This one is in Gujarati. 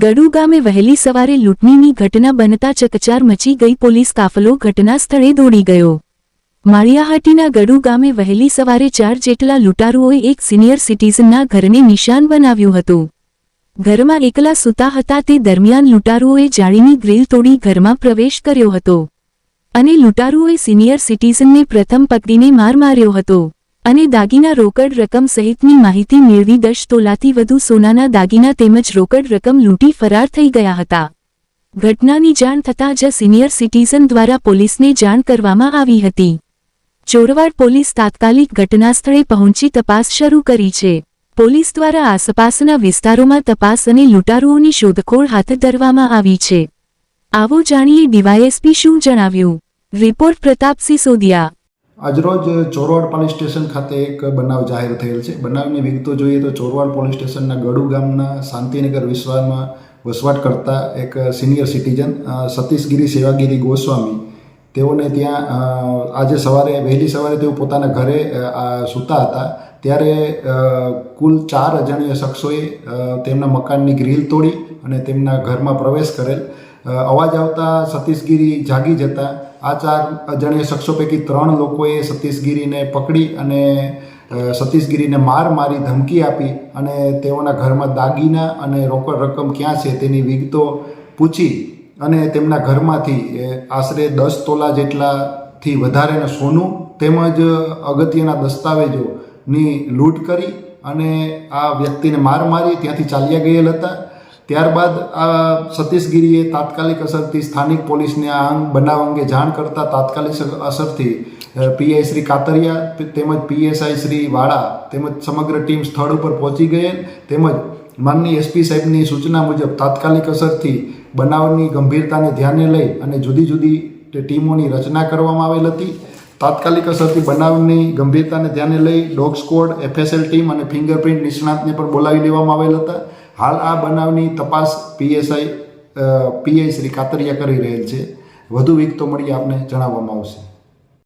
ગડુ ગામે વહેલી સવારે લૂંટણીની ઘટના બનતા ચકચાર મચી ગઈ પોલીસ કાફલો ઘટના સ્થળે દોડી ગયો. માળિયાહાટીના ગડુ ગામે વહેલી સવારે ચાર જેટલા લૂંટારુઓએ એક સિનિયર સિટીઝનના ઘરને નિશાન બનાવ્યું હતું. ઘરમાં એકલા સૂતા હતા તે દરમિયાન લૂંટારુઓએ જાળીની ગ્રીલ તોડી ઘરમાં પ્રવેશ કર્યો હતો. અને લૂંટારુઓએ સિનિયર સિટીઝનને પ્રથમ પકડીને માર માર્યો હતો. અને દાગીના રોકડ રકમ સહિતની માહિતી મેળવી દસ તોલાથી વધુ સોનાના દાગીના તેમજ રોકડ રકમ લૂંટી ફરાર થઈ ગયા હતા. ઘટનાની જાણ થતાં જ સિનિયર સિટીઝન દ્વારા પોલીસને જાણ કરવામાં આવી હતી. ચોરવાડ પોલીસ તાત્કાલિક ઘટનાસ્થળે પહોંચી તપાસ શરૂ કરી છે. પોલીસ દ્વારા આસપાસના વિસ્તારોમાં તપાસ અને લૂંટારુઓની શોધખોળ હાથ ધરવામાં આવી છે. આવો જાણીએ ડીવાયએસપી શું જણાવ્યું? રિપોર્ટ પ્રતાપસિંહ સોદિયા. આજરોજ ચોરવાડ પોલીસ સ્ટેશન ખાતે એક બનાવ જાહેર થયેલ છે. બનાવની વિગતો જોઈએ તો ચોરવાડ પોલીસ સ્ટેશનના ગડુ ગામના શાંતિનગર વિસ્તારમાં વસવાટ કરતા એક સિનિયર સિટીઝન સતીશગીરી સેવાગીરી ગોસ્વામી, તેઓને ત્યાં આજે સવારે, વહેલી સવારે તેઓ પોતાના ઘરે સૂતા હતા. ત્યારે કુલ ચાર અજાણ્યા શખ્સોએ તેમના મકાનની ગ્રીલ તોડી અને તેમના ઘરમાં પ્રવેશ કરેલ. અવાજ આવતા સતીશગીરી જાગી જતા આ ચાર અજાણ્યા શખ્સો પૈકી ત્રણ લોકોએ સતીશગીરીને પકડી અને સતીશગીરીને માર મારી ધમકી આપી અને તેઓના ઘરમાં દાગીના અને રોકડ રકમ ક્યાં છે તેની વિગતો પૂછી અને તેમના ઘરમાંથી આશરે દસ તોલા જેટલાથી વધારેનું સોનું તેમજ અગત્યના દસ્તાવેજોની લૂંટ કરી અને આ વ્યક્તિને માર મારી ત્યાંથી ચાલ્યા ગયેલ હતા. ત્યારબાદ આ સતીશગીરીએ તાત્કાલિક અસરથી સ્થાનિક પોલીસને આ અંગ બનાવ અંગે જાણ કરતા તાત્કાલિક અસરથી પીઆઈ શ્રી કાતરિયા તેમજ પીએસઆઈ શ્રી વાળા, તેમજ સમગ્ર ટીમ સ્થળ ઉપર પહોંચી ગયેલ, તેમજ માનની એસપી સાહેબની સૂચના મુજબ તાત્કાલિક અસરથી બનાવની ગંભીરતાને ધ્યાને લઈ અને જુદી જુદી ટીમોની રચના કરવામાં આવેલ હતી. તાત્કાલિક અસરથી બનાવની ગંભીરતાને ધ્યાને લઈ ડોગ સ્કોડ એફએસએલ ટીમ અને ફિંગરપ્રિન્ટ નિષ્ણાતને પણ બોલાવી લેવામાં આવેલ હતા. હાલ આ બનાવની તપાસ પીએસઆઈ પીઆઈ શ્રી કાતરિયા કરી રહેલ છે. વધુ વિગતો મળી આપને જણાવવામાં આવશે.